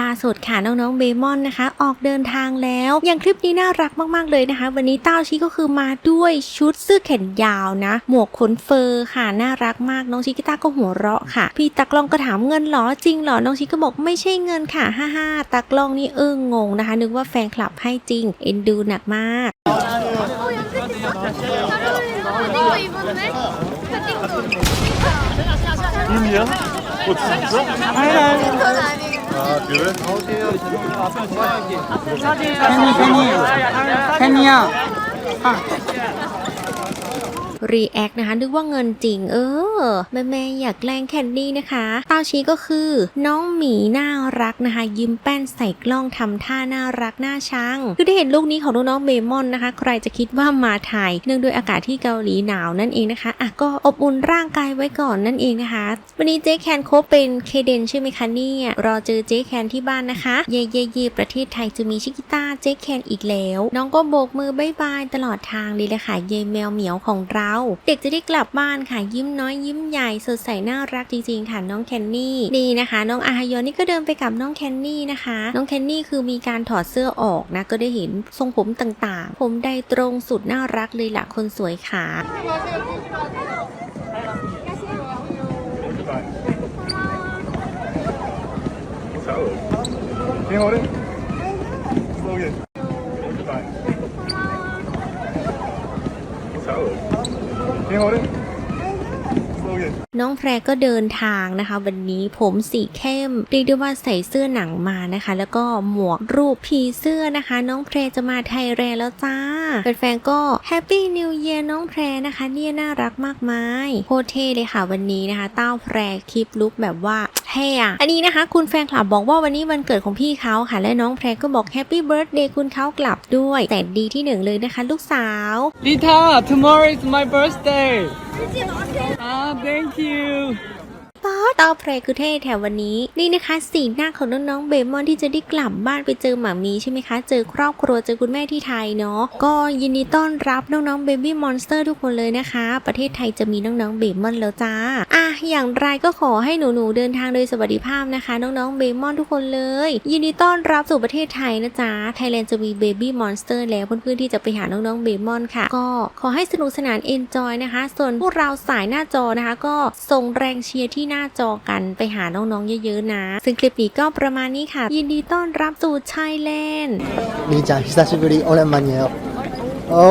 ล่าสุดค่ะน้องๆเบมอนนะคะ ออกเดินทางแล้ว อย่างคลิปนี้น่ารักมากๆเลยนะคะ วันนี้เต้าชิก็คือมาด้วยชุดเสื้อแขนยาวนะ หมวกขนเฟอร์ค่ะน่ารักมากน้องชิกิต้าก็หัวเราะค่ะ พี่ตักลองก็ถามเงินหรอจริงหรอน้องชิก็บอกไม่ใช่เงินค่ะฮ่าฮ่าตักลองนี่เอิ้งงงนะคะ นึกว่าแฟนคลับให้จริง เอ็นดูหนักมากนี่เยอะ 하나, 둘. 아세요. 팬이, 팬이. 팬이야. 아. รีแอคนะคะนึกว่าเงินจริง เออ แม่แม่อยากแกล้งแคนดี้นะคะเต้าชีก็คือ น้องหมีน่ารักนะคะ ยิ้มแป้นใส่กล้องทำท่าน่ารักน่าชัง คือได้เห็นลูกนี้ของน้องๆเบมอนนะคะ ใครจะคิดว่ามาไทยเนื่องด้วยอากาศที่เกาหลีหนาวนั่นเองนะคะอะก็อบอุ่นร่างกายไว้ก่อนนั่นเองนะคะ วันนี้เจ๊แคนโคเป็นเคเดนใช่ไหมคะเนี่ยรอเจอเจ๊แคนที่บ้านนะคะ เย่เย่เย่ประเทศไทยจะมีชิกิต้าเจ๊แคนอีกแล้ว น้องก็โบกมือบายบายตลอดทางเลยแหละค่ะเย่แมวเหมียวของเราเด็กจะได้กลับบ้านค่ะยิ้มน้อยยิ้มใหญ่สดใสน่ารักจริงๆค่ะน้องแคนนี่นี่นะคะ น้องอาฮยอนนี่ก็เดินไปกับน้องแคนนี่นะคะ น้องแคนนี่คือมีการถอดเสื้อออกนะก็ได้เห็นทรงผมต่างๆ ผมใดตรงสุดน่ารักเลยล่ะคนสวยค่ะ King hold it. 挺好的 น้องแพรก็เดินทางนะคะ วันนี้ผมสีเข้มเรียกได้ว่าใส่เสื้อหนังมานะคะ แล้วก็หมวกรูปผีเสื้อนะคะ น้องแพรจะมาไทยแรแล้วจ้าแฟนๆก็แฮปปี้นิวเ a r น้องแพรนะคะ เนี่ยน่ารักมากมายโคเท่เลยค่ะวันนี้นะคะ เต้าแพรคลิปลุกแบบว่าเท่อะอันนี้นะคะ คุณแฟนคลับบอกว่าวันนี้วันเกิดของพี่เขาค่ะ และน้องแพรก็บอกแฮปปี้เบิร์ดเดย์คุณเขากลับด้วยแต่ดีที่หนึ่งเลยนะคะ ลูกสาว리 타, tomorrow is my birthday. Ah, thank you. ต้าเพลคือเท่แถววันนี้ นี่นะคะสีหน้าของน้องๆเบมอนที่จะได้กลับบ้านไปเจอหมามีใช่ไหมคะ เจอครอบครัวเจอคุณแม่ที่ไทยเนาะก็ยินดีต้อนรับน้องๆเบบี้มอนสเตอร์ทุกคนเลยนะคะ ประเทศไทยจะมีน้องๆเบมอนแล้วจ้าอะอย่างไรก็ขอให้หนูๆเดินทางโดยสวัสดิภาพนะคะ น้องๆเบมอนทุกคนเลย ยินดีต้อนรับสู่ประเทศไทยนะจ๊ะไทยแลนด์จะมีเบบี้มอนสเตอร์แล้วเพื่อนๆที่จะไปหาน้องๆเบมอนค่ะ ก็ขอให้สนุกสนานเอนจอยนะคะ ส่วนพวกเราสายหน้าจอนะคะ ก็ส่งแรงเชียร์ที่หน้าจออกันไปหาน้องๆเยอะๆนะ ซึ่งคลิปนี้ก็ประมาณนี้ค่ะ ยินดีต้อนรับสู่ไทยแลนด์ดีจ้ะ久しぶり俺間に合うโอ้